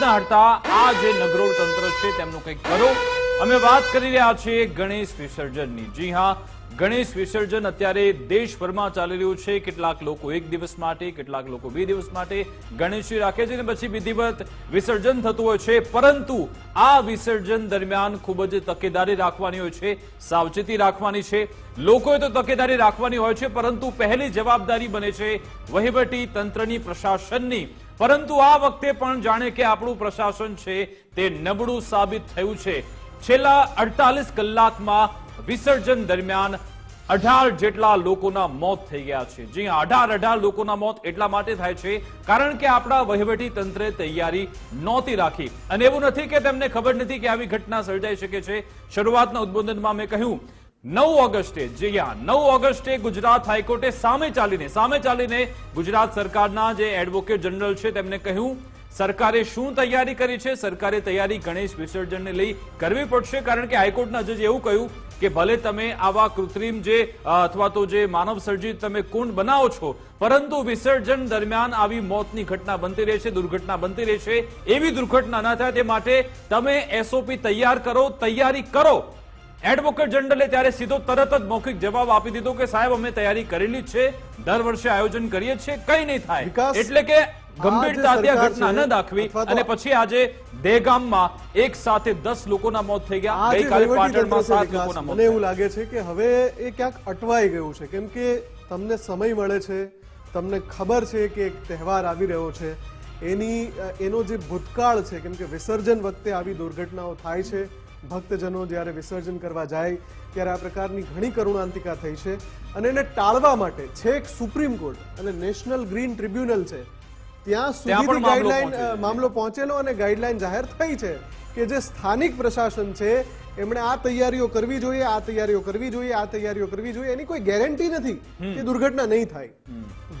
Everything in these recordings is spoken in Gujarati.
ન હટતા આ જે નગરોળ તંત્ર છે તેમનું કંઈક કરો. અમે વાત કરી રહ્યા છીએ ગણેશ વિસર્જનની. જી હા, ગણેશ વિસર્જન અત્યારે દેશભરમાં ચાલી રહ્યું છે. કેટલાક લોકો એક દિવસ માટે, કેટલાક લોકો બે દિવસ માટે ગણેશજી રાખે છે અને પછી વિધિવત વિસર્જન થતું હોય છે. પરંતુ આ વિસર્જન દરમિયાન ખૂબ જ તકેદારી રાખવાની હોય છે, સાવચેતી રાખવાની છે. લોકોએ તો તકેદારી રાખવાની હોય છે, પરંતુ પહેલી જવાબદારી બને છે વહીવટી તંત્રની, પ્રશાસનની. પરંતુ આ વખતે પણ જાણે કે આપણું પ્રશાસન છે તે નબળું સાબિત થયું છે. છેલ્લા અડતાલીસ કલાકમાં વિસર્જન દરમિયાન અઢાર જેટલા લોકોના મોત થઈ ગયા છે. જી અઢાર અઢાર લોકોના મોત એટલા માટે થાય છે કારણ કે આપણા વહીવટી તંત્રે તૈયારી નહોતી રાખી. અને એવું નથી કે તેમને ખબર નથી કે આવી ઘટના સર્જાઈ શકે છે. શરૂઆતના ઉદ્બોધનમાં મેં કહ્યું નવ ઓગસ્ટે, જે નવ ઓગસ્ટે ગુજરાત હાઈકોર્ટે સામે ચાલીને સામે ચાલીને ગુજરાત સરકારના જે એડવોકેટ જનરલ છે તેમને કહ્યું, સરકારે શું તૈયારી કરી છે? સરકારે તૈયારી ગણેશ વિસર્જનને લઈ કરવી પડશે, કારણ કે હાઈકોર્ટના જજે એવું કહ્યું કે ભલે તમે આવા કૃત્રિમ જે અથવા તો જે માનવ સર્જિત તમે કુંડ બનાવો છો, પરંતુ વિસર્જન દરમિયાન આવી મોતની ઘટના બનતી રહે છે, દુર્ઘટના બનતી રહે છે, એવી દુર્ઘટના ન થાય, તે માટે તમે એસઓપી તૈયાર કરો, તૈયારી કરો. એડવોકેટ જનરલે ત્યારે સીધો તરત જ મૌખિક જવાબ આપી દીધો કે સાહેબ અમે તૈયારી કરેલી છે દર વર્ષે આયોજન કરીએ છીએ કઈ નહીં થાય. એટલે કે ગંભીરતાથી આ ઘટના ન દાખવી અને પછી આજે દહેગામમાં એક સાથે દસ લોકોના મોત થઈ ગયા. ગઈકાલે પાટણમાં સાત લોકોના મોત મને એવું લાગે છે કે હવે એ ક્યાંક અટવાઈ ગયું છે. કેમ કે તમને સમય મળે છે તમને ખબર છે કે એક તહેવાર આવી રહ્યો છે. એની એનો જે ભૂતકાળ છે કેમ કે વિસર્જન વખતે આવી દુર્ઘટનાઓ થાય છે ભક્તજનો જ્યારે વિસર્જન કરવા જાય ત્યારે આ પ્રકારની ઘણી કરુણાંતિકા થઈ છે અને એને ટાળવા માટે છેક સુપ્રીમ કોર્ટ અને નેશનલ ગ્રીન ટ્રિબ્યુનલ છે. ત્યાં સુધી ગાઈડલાઈન મામલો પહોંચેલો અને ગાઈડલાઈન જાહેર થઈ છે કે જે સ્થાનિક પ્રશાસન છે એમણે આ તૈયારીઓ કરવી જોઈએ આ તૈયારીઓ કરવી જોઈએ આ તૈયારીઓ કરવી જોઈએ એની કોઈ ગેરંટી નથી કે દુર્ઘટના નહીં થાય.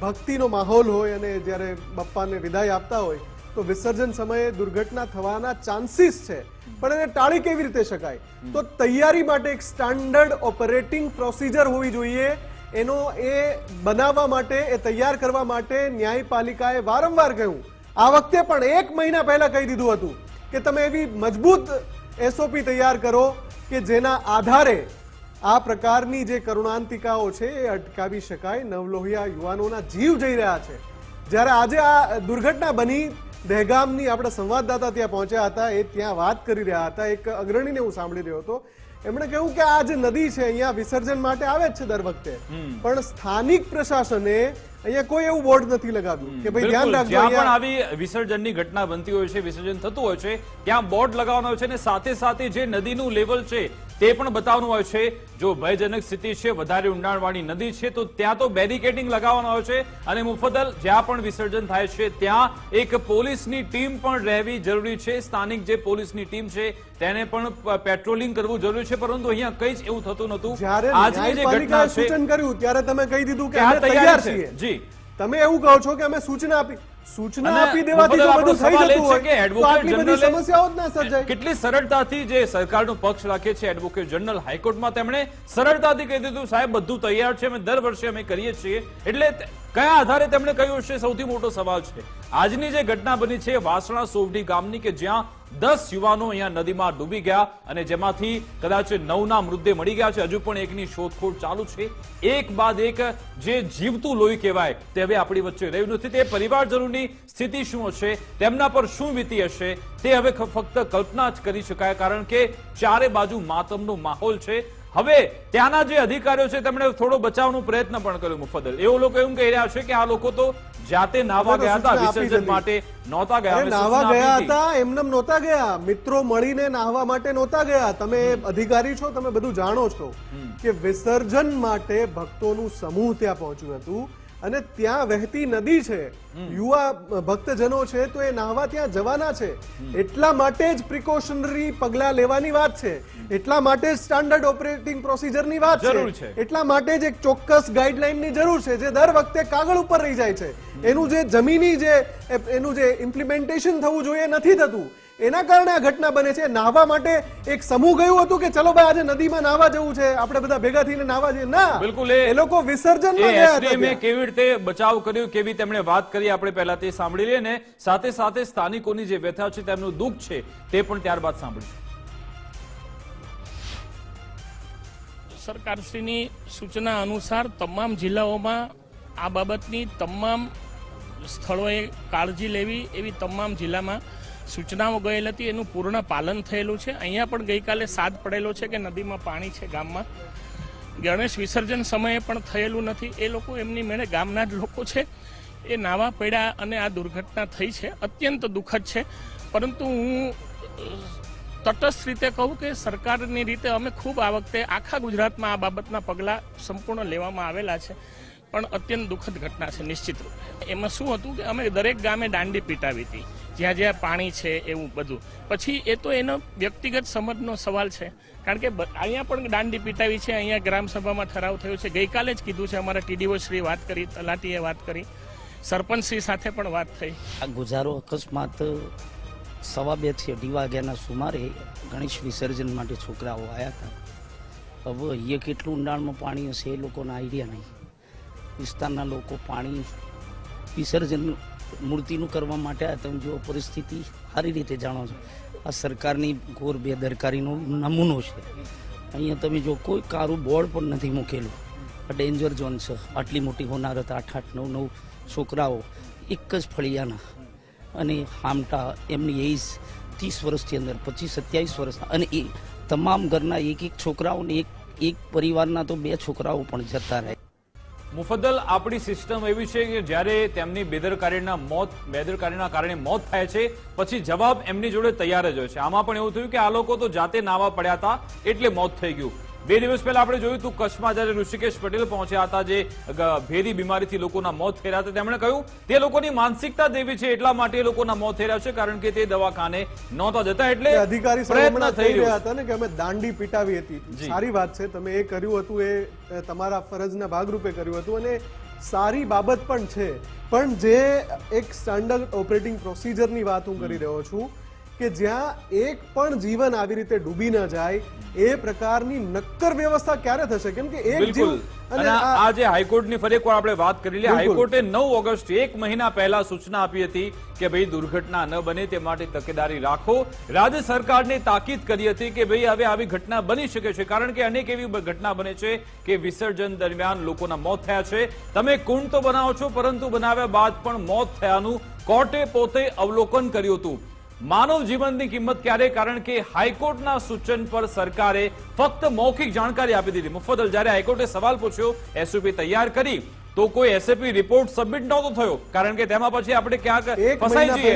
ભક્તિનો માહોલ હોય અને જ્યારે બપ્પાને વિદાય આપતા હોય તો વિસર્જન સમયે દુર્ઘટના થવાના ચાન્સીસ છે. પણ એને ટાળી કેવી રીતે શકાય? તો તૈયારી માટે એક સ્ટાન્ડર્ડ ઓપરેટિંગ પ્રોસિજર હોવી જોઈએ. એનો એ બનાવવા માટે, એ તૈયાર કરવા માટે ન્યાયપાલિકાએ વારંવાર કહ્યું. આ વખતે પણ એક મહિના પહેલા કહી દીધું હતું કે તમે એવી મજબૂત એસઓપી તૈયાર કરો કે જેના આધારે આ પ્રકારની જે કરુણાંતિકાઓ છે એ અટકાવી શકાય. નવલોહિયા યુવાનોના જીવ જઈ રહ્યા છે. જ્યારે આજે આ દુર્ઘટના બની દહેગામની આપણા સંવાદદાતા ત્યાં પહોંચ્યા હતા એ ત્યાં વાત કરી રહ્યા હતા. એક અગ્રણીને હું સાંભળી રહ્યો હતો. એમણે કહ્યું કે આ જે નદી છે અહીંયા વિસર્જન માટે આવે જ છે દર વખતે. પણ સ્થાનિક પ્રશાસને અહીંયા કોઈ એવું બોર્ડ નથી લગાવ્યું કે ભાઈ ધ્યાન રાખજો જ્યાં પણ આવી વિસર્જનની ઘટના બનતી હોય છે વિસર્જન થતું હોય છે ત્યાં બોર્ડ લગાવવાનો હોય છે અને સાથે સાથે જે નદીનું લેવલ છે તે પણ બતાવવાનું હોય છે. જો ભયજનક સ્થિતિ છે વધારે ઊંડાણવાળી નદી છે તો ત્યાં તો બેરિકેડિંગ લગાવવાનું હોય છે અને મુફદ્દલ જ્યાં પણ વિસર્જન થાય છે ત્યાં એક પોલીસની ટીમ પણ રહેવી જરૂરી છે. સ્થાનિક જે પોલીસની ટીમ છે તેને પણ પેટ્રોલિંગ કરવું જરૂરી છે પરંતુ અહીંયા કંઈ જ એવું થતું નહોતું. આજે જે ઘટના સૂચન કર્યું ત્યારે તમે કહી દીધું કે તૈયાર છીએ. જી. તમે એવું કહો છો કે અમે સૂચના આપી સૂચના આપી દેવાથી જો બધું થઈ જતું હોય. કે એડવોકેટ જનરલ સમસ્યાઓ જ ના સર્જાય. કેટલી સરળતાથી જે સરકારનો પક્ષ રાખે છે એડવોકેટ જનરલ હાઈકોર્ટમાં તેમણે સરળતાથી કહી દીધું સાહેબ બધું તૈયાર છે અમે દર વર્ષે અમે કરીએ છીએ. એટલે કયા આધારે તેમણે કહ્યું છે? સૌથી મોટો સવાલ છે. આજની જે ઘટના બની છે વાસણા સોવડી ગામની કે જ્યાં દસ યુવાનો અહીંયા નદીમાં ડૂબી ગયા અને જેમાંથી કદાચ નવના મૃતદેહ મળી ગયા છે. હજુ પણ એકની શોધખોળ ચાલુ છે. એક બાદ એક જે જીવતું લોહી કહેવાય તે હવે આપણી વચ્ચે રહ્યું નથી. તે પરિવારજનોની સ્થિતિ શું હશે તેમના પર શું વીતી હશે તે હવે ફક્ત કલ્પના જ કરી શકાય કારણ કે ચારે બાજુ માતમનો માહોલ છે. હવે ત્યાંના જે અધિકારીઓ છે તેમણે થોડો બચાવનો પ્રયત્ન પણ કર્યો મુફદલ એવો લોકો એમ કહી રહ્યા છે કે આ લોકો તો જાતે નાવા ગયા હતા વિસર્જન માટે નહોતા ગયા સૂચના ગયા હતા એમને નહોતા ગયા. મિત્રો મળીને નાહવા માટે નહોતા ગયા. તમે અધિકારી છો તમે બધું જાણો છો કે વિસર્જન માટે ભક્તોનું સમૂહ ત્યાં પહોંચ્યું હતું. અને ત્યાં વહેતી નદી છે. યુવા ભક્તજનો છે તો એ નાહવા ત્યાં જવાના છે. એટલા માટે જ પ્રિકોશનરી પગલા લેવાની વાત છે. એટલા માટે જ સ્ટાન્ડર્ડ ઓપરેટિંગ પ્રોસિજરની વાત જરૂર છે. છે. એટલા માટે જ એક ચોક્કસ ગાઈડલાઈનની જરૂર છે જે દર વખતે કાગળ ઉપર રહી જાય છે. એનું જે જમીની જે એનું જે ઇમ્પ્લિમેન્ટેશન થવું જોઈએ નથી થતું. એના કારણે આ ઘટના બને છે. નાહવા માટે એક સમૂહ ગયું હતું કે ચલો ભાઈ આજે નદીમાં નાહવા જવું છે. આપણે બધા ભેગા થઈને નાહવા જઈએ. ના બિલકુલ એ- લોકો ત્યાં. કેવી રીતે બચાવ કર્યો કેવી તેમણે વાત કરી આપણે પહેલા તે સાંભળી લઈએ ને સાથે સાથે સ્થાનિકોની જે વ્યથા છે તેમનું દુઃખ છે તે પણ ત્યારબાદ સાંભળીશું. સરકારશ્રીની સૂચના અનુસાર તમામ જિલ્લાઓમાં આ બાબતની તમામ સ્થળોએ કાળજી લેવી એવી તમામ જિલ્લામાં સૂચનાઓ ગયેલ હતી, એનું પૂર્ણ પાલન થયેલું છે. અહીંયા પણ ગઈકાલે સાદ પડેલો છે કે નદીમાં પાણી છે ગામમાં. ગણેશ વિસર્જન સમયે પણ થયેલું નથી. એ લોકો એમની મેળે ગામના જ લોકો છે. એ નાવા પડ્યા અને આ દુર્ઘટના થઈ છે. અત્યંત દુઃખદ છે. પરંતુ હું તટસ્થ રીતે કહું કે સરકારની રીતે અમે ખૂબ આ વખતે આખા ગુજરાતમાં આ બાબતના પગલાં સંપૂર્ણ લેવામાં આવેલા છે. પણ અત્યંત દુઃખદ ઘટના છે, નિશ્ચિત રૂપે. એમાં શું હતું કે અમે દરેક ગામે દાંડી પીટાવી હતી. જ્યાં જ્યાં પાણી છે એવું બધું. પછી એ તો એનો વ્યક્તિગત સમજનો સવાલ છે. કારણ કે અહીંયા પણ દાંડી પીટાવી છે, અહીંયા ગ્રામસભામાં ઠરાવ થયો છે. ગઈકાલે જ કીધું છે, અમારા ટીડીઓ શ્રી વાત કરી, તલાટીએ વાત કરી. સરપંચશ્રી સાથે પણ વાત થઈ. આ ગુજારો અકસ્માત સવા બેથી અઢી વાગ્યાના સુમારે ગણેશ વિસર્જન માટે છોકરાઓ આવ્યા હતા. હવે અહીંયા કેટલું ઊંડાણમાં પાણી હશે એ લોકોને આઈડિયા નહીં. વિસ્તારના લોકો પાણી વિસર્જન મૂર્તિનું કરવા માટે આ તમે જો પરિસ્થિતિ સારી રીતે જાણો છો. આ સરકારની ઘોર બેદરકારીનો નમૂનો છે. અહીંયા તમે જો કોઈ કારું બોર્ડ પણ નથી મૂકેલું. આ ડેન્જર ઝોન છે. આટલી મોટી હોનારત, આઠ આઠ, નવ નવ છોકરાઓ એક જ ફળિયાના અને હામટા એમની એજ ત્રીસ વર્ષથી અંદર, પચીસ, સત્યાવીસ વર્ષના અને એ તમામ ઘરના એક એક છોકરાઓને એક એક પરિવારના તો બે છોકરાઓ પણ જતા રહે. મુફદ્દલ, આપણી સિસ્ટમ એવી છે કે જ્યારે તેમની બેદરકારીના મોત, બેદરકારીના કારણે મોત થાય છે, પછી જવાબ એમની જોડે તૈયાર જ હોય છે. આમાં પણ એવું થયું કે આ લોકો તો જાતે નાવા પડ્યા હતા, એટલે મોત થઈ ગયું. બે દિવસ પહેલા આપણે જોયું હતું કચ્છમાં જ્યારે ઋષિકેશ પટેલ પહોંચ્યા હતા જે ભેદી બીમારીથી લોકોના મોત થયા હતા તેમણે કહ્યું તે લોકોની માનસિકતા દેવી છે એટલા માટે લોકોના મોત થઈ રહ્યા છે કારણ કે તે દવાખાને નહોતા જતા એટલે અધિકારી પ્રયત્ન થઈ રહ્યા હતા ને કે અમે દાંડી પીટાવી હતી. સારી વાત છે તમે એ કર્યું હતું એ તમારા ફરજના ભાગરૂપે કર્યું હતું અને સારી બાબત પણ છે. પણ જે એક સ્ટાન્ડર્ડ ઓપરેટિંગ પ્રોસિજરની વાત હું કરી રહ્યો છું કે જ્યાં એક પણ જીવન આવી રીતે ડૂબી ન જાય એ પ્રકારની નક્કર વ્યવસ્થા ક્યારે થશે? કેમ કે એક જીવ અને આ જે હાઈકોર્ટની ફરી એકવાર આપણે વાત કરી લઈએ. હાઈકોર્ટે નવ ઓગસ્ટ એક મહિના પહેલા સૂચના આપી હતી કે ભાઈ દુર્ઘટના ન બને તે માટે તકેદારી રાખો. રાજ્ય સરકારને તાકીદ કરી હતી કે ભાઈ હવે આવી ઘટના બની શકે છે. કારણ કે અનેક એવી ઘટના બને છે કે વિસર્જન દરમિયાન લોકોના મોત થયા છે. તમે કુંડ તો બનાવો છો પરંતુ બનાવ્યા બાદ પણ મોત થયાનું કોર્ટે પોતે અવલોકન કર્યું હતું. માનવ જીવનની કિંમત ક્યારે? કારણ કે હાઈકોર્ટના સૂચન પર સરકારે ફક્ત મૌખિક જાણકારી આપી દીધી. મુફદલ જ્યારે હાઈકોર્ટે સવાલ પૂછ્યો એસઓપી તૈયાર કરી. તો કોઈ એસએપી રિપોર્ટ સબમિટ નહોતો થયો. કારણ કે તેમાં પછી આપણે ક્યાંક ફસાઈ જઈએ.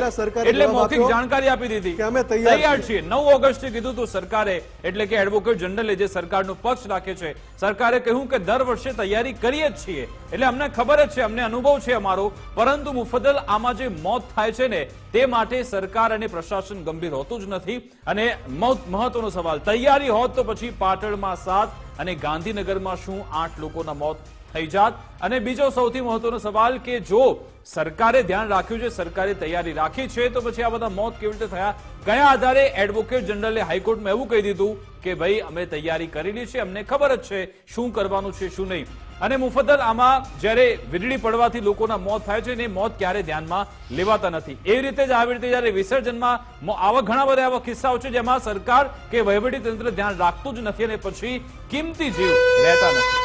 એટલે મૌખિક જાણકારી આપી દીધી. કે અમે તૈયાર છીએ. નવ ઓગસ્ટે કીધું હતું સરકારે. એટલે કે એડવોકેટ જનરલે જે સરકારનો પક્ષ રાખે છે સરકારે કહ્યું કે દર વર્ષે તૈયારી કરીએ જ છીએ. એટલે અમને ખબર જ છે અમને અનુભવ છે અમારો. પરંતુ મુફદ્દલ આમાં જે મોત થાય છે ને તે માટે સરકાર અને પ્રશાસન ગંભીર હોતું જ નથી. અને મોત મહત્વનો સવાલ તૈયારી હોત તો પછી પાટણમાં સાત અને ગાંધીનગરમાં શું આઠ લોકોના મોત થઈ જાત. અને બીજો સૌથી મહત્વનો સવાલ કે જો સરકારે ધ્યાન રાખ્યું છે, સરકારે તૈયારી રાખી છે, તો પછી આ બધા મોત કેવી રીતે થયા? કયા આધારે એડવોકેટ જનરલે હાઈકોર્ટમાં એવું કહી દીધું કે ભાઈ, અમે તૈયારી કરેલી છે, અમને ખબર જ છે શું કરવાનું છે, શું નહીં. અને મુફદ્દલ આમાં જ્યારે વીજળી પડવાથી લોકોના મોત થાય છે, ને મોત ક્યારે ધ્યાનમાં લેવાતા નથી. એ રીતે જ આવી રીતે જ્યારે વિસર્જનમાં આવા ઘણા બધા એવા કિસ્સાઓ છે, જેમાં સરકાર કે વહીવટી તંત્ર ધ્યાન રાખતું જ નથી અને પછી કિંમતી જીવ રહેતા નથી.